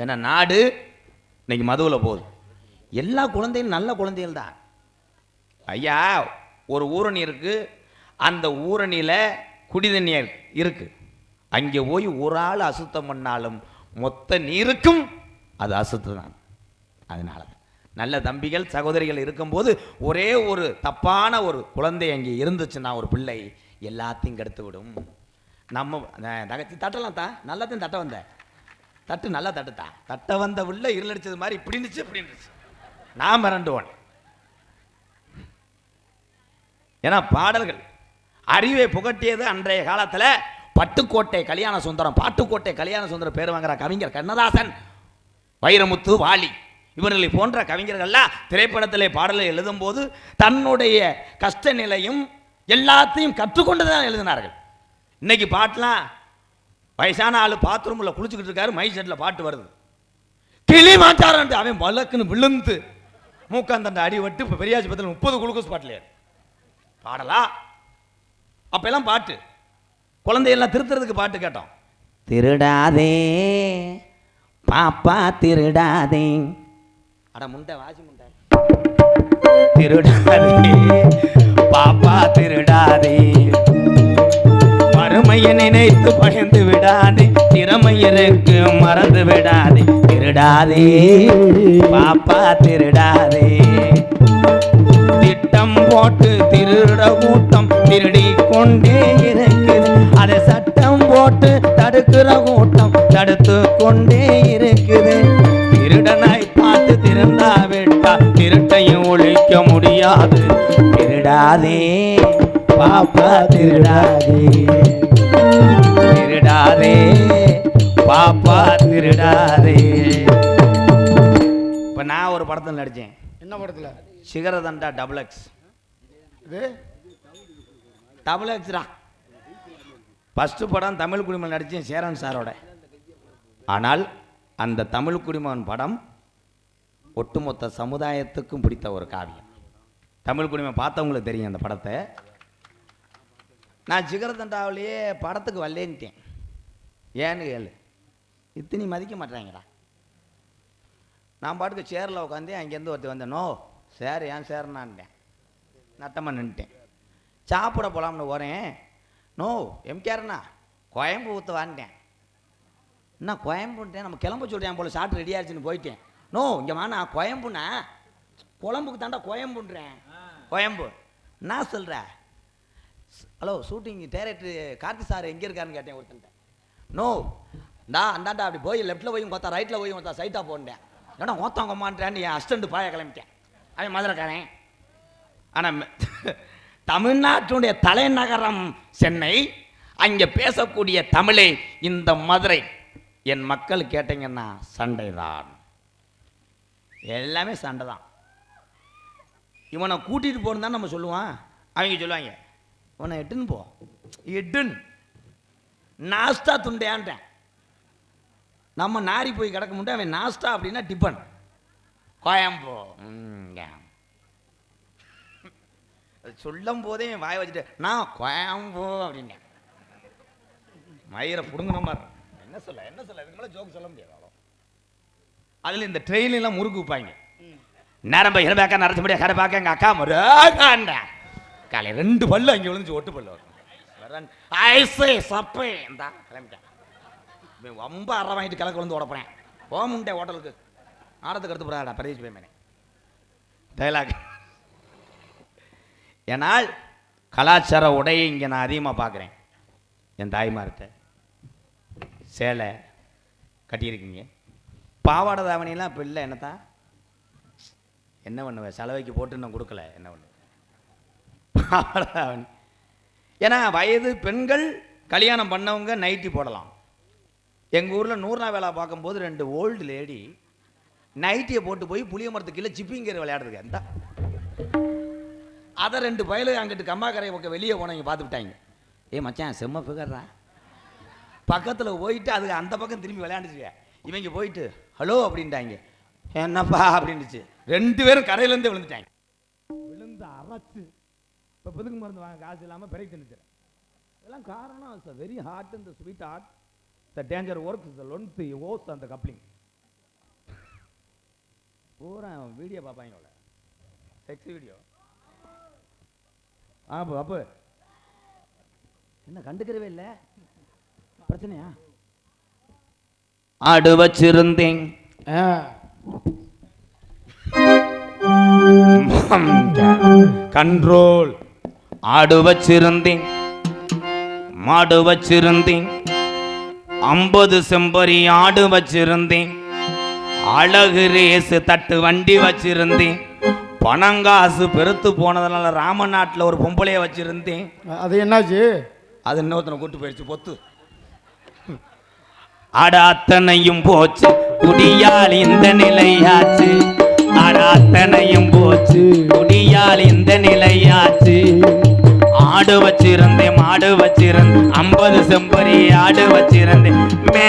ஏன்னா நாடு இன்னைக்கு மதுவில் போகுது. எல்லா குழந்தையும் நல்ல குழந்தைகள் தான். ஐயா ஒரு ஊரணி இருக்குது அந்த ஊரணியில் குடிதண்ணீர் இருக்குது அங்கே போய் ஒரு ஆள் அசுத்தம் பண்ணாலும் மொத்த நீருக்கும் அது அசுத்தம் தான். அதனால நல்ல தம்பிகள் சகோதரிகள் இருக்கும்போது ஒரே ஒரு தப்பான ஒரு குழந்தை அங்கே இருந்துச்சுன்னா ஒரு பிள்ளை எல்லாத்தையும் கெடுத்து விடும். நம்ம தகச்சி தட்டலாம் தா நல்லாத்தையும் தட்ட வந்த. தட்டு நல்லா தட்டுத்தா தட்டை வந்த உள்ள இருளடிச்சது மாதிரி இப்படி இருந்துச்சு இப்படி இருந்துச்சு. நான் மிரண்டுவோன் ஏன்னா பாடல்கள் அறிவை புகட்டியது அன்றைய காலத்தில் பட்டுக்கோட்டை கல்யாண சுந்தரம் பாட்டுக்கோட்டை கல்யாண சுந்தரம் பேர் வாங்குற கவிஞர் கண்ணதாசன் வைரமுத்து வாலி இவர்களை போன்ற கவிஞர்கள்லாம் திரைப்படத்திலே பாடலை எழுதும்போது தன்னுடைய கஷ்ட நிலையும் எல்லாத்தையும் கற்றுக்கொண்டு தான் எழுதினார்கள். இன்னைக்கு பாட்டெலாம் வயசான ஆள் பாத்ரூமில் குளிச்சுக்கிட்டு இருக்காரு மை செட்டில் பாட்டு வருது. கிளி மாட்டாரன்ட்டு அவன் வழக்குன்னு விழுந்து மூக்காந்தண்ட அடி வட்டு இப்போ பெரியாஸ்பத்திரியில் முப்பது குளுக்கோஸ் பாட்டில் பாடலா? அப்பெல்லாம் பாட்டு. குழந்தையெல்லாம் திருத்துறதுக்கு பாட்டு கேட்டோம். திருடாதே பாப்பா திருடாதே. அட முண்டை வாசி முண்டை. திருடாதே பாப்பா திருடாதே. திறமையை நினைத்து பயந்து விடாதே. திறமையருக்கு மறந்து விடாதே. திருடாதே. பாப்பா திருடாதே. திட்டம் போட்டு திருட கூட்டம் திருடி கொண்டே இருக்குது. அதை சட்டம் போட்டு தடுக்கிற கூட்டம் தடுத்து கொண்டே இருக்குது. திருடனாய் பார்த்து திருந்தா விட்டா திருட்டையும் ஒழிக்க முடியாது. திருடாதே. பாப்பா திருடாதே. திருடாதே பாப்பா திருடாதே. இப்போ நான் ஒரு படத்தில் நடித்தேன் என்ன படத்துல? சிகரதண்டா டபுள் எக்ஸ் இது? டபுள் எக்ஸ்ரா ஃபஸ்ட்டு படம் தமிழ் குடிமகன் நடித்தேன் சேரன் சாரோட. ஆனால் அந்த தமிழ் குடிமகன் படம் ஒட்டுமொத்த சமுதாயத்துக்கும் பிடித்த ஒரு காவியம். தமிழ் குடிமகன் பார்த்தவங்களுக்கு தெரியும் அந்த படத்தை. நான் சிகரதண்டாவிலேயே படத்துக்கு வரலேன்ட்டேன் ஏன்னு கேளு. இத்தனி மதிக்க மாட்டேறாங்கடா. நான் பாட்டுக்கு சேரில் உட்காந்து அங்கேருந்து ஒருத்தர் வந்தேன் நோ சேர் ஏன் சேர்னான்ட்டேன் நட்டமாக நின்ட்டேன் சாப்பிட போகலாம்னு போகிறேன் நோ எம்கேரண்ணா கோயம்பு ஊற்ற வான்ட்டேன். என்ன கோயம்புன்ட்டேன் நம்ம கிளம்ப சொல்கிறேன் போல சாப்பிட்டு ரெடி ஆயிடுச்சுன்னு போயிட்டேன். நோ இங்கே வாண்ணா கோயம்புண்ணா குழம்புக்கு தாண்டா கோயம்புன்றேன் கோயம்பு நான் சொல்கிறேன் hello shooting director Karthi sir எங்கே இருக்காருன்னு கேட்டேன் ஒருத்தன்ட்ட நோ டா அந்தாண்டா அப்படி போய் லெஃப்ட்டில் போய் பார்த்தா ரைட்டில் போய் பார்த்தா சைட்டாக போண்டேன் ஏன்னா ஓத்தாங்கம்மான்றான்னு என் அசிஸ்டண்ட் பாய கிளம்பிட்டேன். அவன் மதுரைக்காரன். ஆனால் தமிழ்நாட்டுடைய தலைநகரம் சென்னை. அங்கே பேசக்கூடிய தமிழை இந்த மதுரை. என் மக்கள் கேட்டீங்கன்னா சண்டை தான் எல்லாமே சண்டை தான் இவனை கூட்டிகிட்டு போகணும் தான் நம்ம சொல்லுவான் அவங்க சொல்லுவாங்க இவனை எட்டுன்னு போ. எட்டுன்னு. நாஸ்தா துண்டையான்ட்டேன். நம்ம நாரி போய் கிடக்க முடியும் அவன் நாஸ்தா அப்படின்னா டிஃபன் கோயம்போ. அது சொல்லும் போதே என் வாய் வச்சுட்டு நான் கோயம்போ அப்படின்னேன். மயிரை புடுங்கின மாதிரி என்ன சொல்ல என்ன சொல்ல இதுக்கு மேலே ஜோக் சொல்ல முடியாது அவ்வளோ அதில் இந்த ட்ரெயின்லாம் முறுக்கு வைப்பாங்க. நேரம் போய் நரைச்ச முடியாது கடை பார்க்க எங்கள் அக்கா முருகாண்டா காலையில் ரெண்டு பல்லு அங்கே விழுந்துச்சு ஒட்டு பல்லு வரும். ஐசே சப்பே. இந்தா கிளம்பிட்டேன் ரொம்ப அற வாங்கிட்டு கிழக்கு வந்து போகிறேன் போமுண்டே ஹோட்டலுக்கு. ஆடத்துக்கு எடுத்து போகிறா பரதேசி பேமனே டைலாக். ஏனால் கலாச்சார உடையை இங்கே நான் அதிகமாக பார்க்குறேன். என் தாய்மார்கிட்ட. சேலை கட்டியிருக்கீங்க. பாவாடை தாவணியெல்லாம் இப்போ இல்லை என்னத்தான் என்ன பண்ணுவேன் செலவைக்கு போட்டு இன்னும் கொடுக்கல என்ன பண்ணுவேன் அவ்வளோதான் ஏன்னா வயது பெண்கள் கல்யாணம் பண்ணவங்க நைட்டி போடலாம். எங்கள் ஊரில் நூறுனா வேலை பார்க்கும்போது ரெண்டு ஓல்டு லேடி நைட்டியை போட்டு போய் புளிய மரத்துக்கு கீழே சிப்பிங்கர் விளையாடுறதுக்கு. அந்த. அதை ரெண்டு பயலு அங்கிட்டு கம்மாக்கரை பக்கம் வெளியே போனவங்க பார்த்து விட்டாங்க. ஏ மச்சான் செம்ம ஃபிகர்ரா பக்கத்தில் போயிட்டு அதுக்கு அந்த பக்கம் திரும்பி விளையாண்டுச்சு இவங்க போயிட்டு ஹலோ அப்படின்ட்டாங்க. என்னப்பா? அப்படின்னுச்சு. ரெண்டு பேரும் கரையிலேருந்தே விழுந்துட்டாங்க. விழுந்து அரைச்சு. இப்போ புதுக்கு மருந்து வாங்க காசு இல்லாமல் பிறகு தின்னுச்சுறேன் இதெல்லாம் காரணம் இட்ஸ் வெரி ஹார்ட் இந்த sweet heart the danger work the லொன்த் ஓஸ் அந்த கப்ளிங் பூரா வீடியோ பார்ப்பாங்க செக்ஸ் வீடியோ ஆ அப்போ அப்போ. என்ன கண்டுக்கிறவே இல்லை? பிரச்சனையா? ஆடு வச்சிருந்தேன். கண்ட்ரோல். ஆடு வச்சிருந்தேன். மாடு வச்சிருந்தேன். ஐம்பது செம்பரி ஆடு வச்சிருந்தேன். அழகு ரேசு தட்டு வண்டி வச்சிருந்தேன். பணங்காசு பெருத்து போனதுனால ராமநாட்டில் ஒரு பொம்பளைய வச்சிருந்தேன். அது என்னாச்சு? அது இன்னொருத்தனை கூட்டு போயிடுச்சு பொத்து. அட அத்தனையும் போச்சு குடியால் இந்த நிலையாச்சு. அட அத்தனையும் போச்சு குடியால் இந்த நிலையாச்சு. ஆடு வச்சிருந்தேன் மாடு வச்சிருந்தேன். ஐம்பது செம்பரி ஆடு வச்சிருந்தேன். மே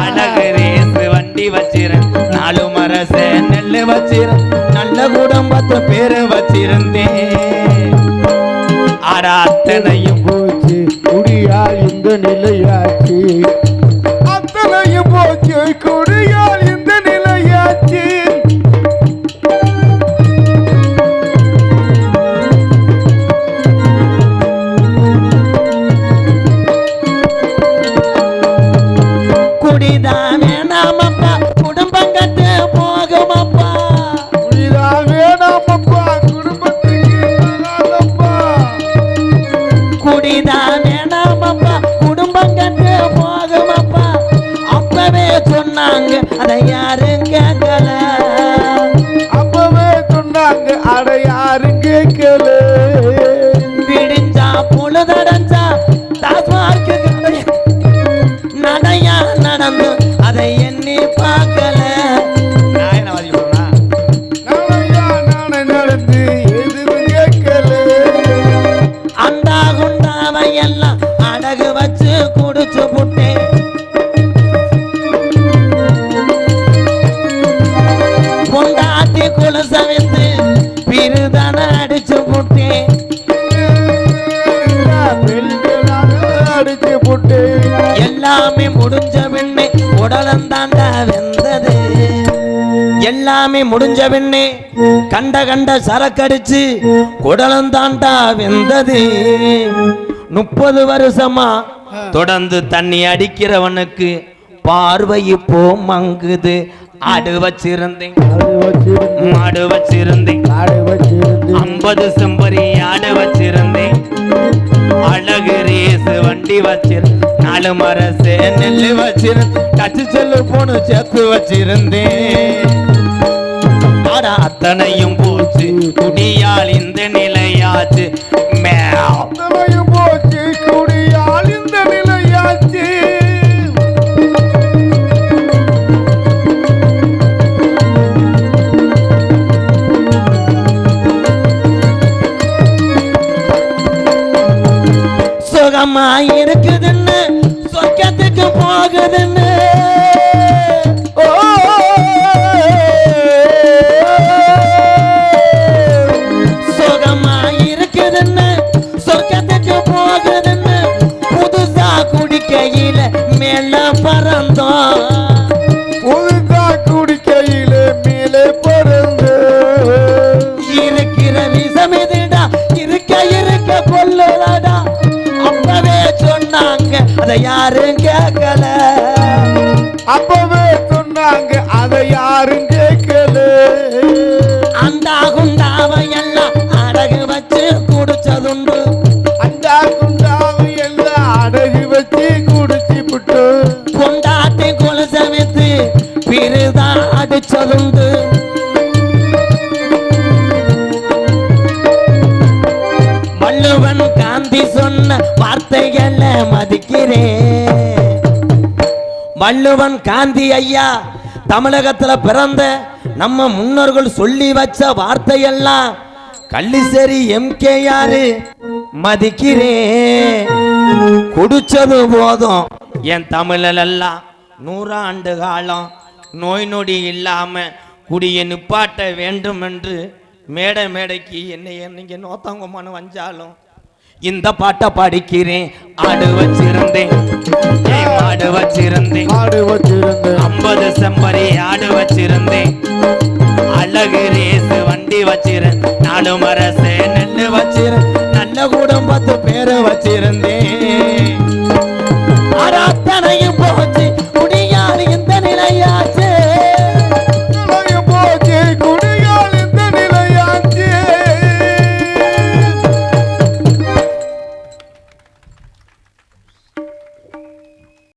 அழகு ரேசு வண்டி வச்சிருந்தேன். நாலு மரச நெல்லு வச்சிருந்தேன். நல்ல குடும்பத்து பேரு வச்சிருந்தேன். அட அத்தனையும் போச்சு குடியால் இந்த நிலையாச்சு. முடிச்சு குடிச்சு புட்டேன் பொண்டாட்டி குளிச வைத்து அடிச்சு புட்டேன் அடிச்சு போட்டு எல்லாமே முடிஞ்ச பின்னே உடலந்தாண்டா வெந்தது. எல்லாமே முடிஞ்ச பின்னே கண்ட கண்ட சரக்கடிச்சு குடலந்தாண்டா வெந்தது. முப்பது வருஷமா தொடர்ந்து தண்ணி அடிக்கிறவனுக்கு பார்வை இப்போ மங்குது. ஆடு வச்சிருந்தேன். ஆடு மாடு வச்சிருந்தேன். ஐம்பது செம்பரி ஆடு வச்சிருந்தேன். அழகு ரேசு வண்டி வச்சிருந்தேன். நாலு மரசு நெல்லு வச்சிருந்தேன். கச்சு செல்லு போன சேர்த்து வச்சிருந்தேன். அத்தனையும் போச்சு. குடியால் இந்த நிலையாச்சு. மேவ். போச்சு. யாரும் கேட்கல. வள்ளுவன் காந்தி ஐயா தமிழகத்துல பிறந்த நம்ம முன்னோர்கள் சொல்லி வச்ச வார்த்தையெல்லாம் கள்ளிசேரி எம்கே யாரு மதிக்கிறேன் குடிச்சது போதும். என் தமிழெல்லாம் நூறாண்டு காலம் நோய் நொடி இல்லாம குடியை நிப்பாட்ட வேண்டும் என்று மேடை மேடைக்கு என்னை நீங்க நோத்தங்கம்மான்னு வஞ்சாலும் இந்த பாட்டை படிக்கிறேன். ஆடு வச்சிருந்தேன். ஆடு வச்சிருந்தேன். ஆடு வச்சிருந்தேன். ஐம்பது செம்பரி ஆடு வச்சிருந்தேன். அழகு ரேசு வண்டி வச்சிருந்தேன் நாலு மரசு நன்னு வச்சிருந்தேன் நல்ல குடும்பத்து பேரு வச்சிருந்தேன்.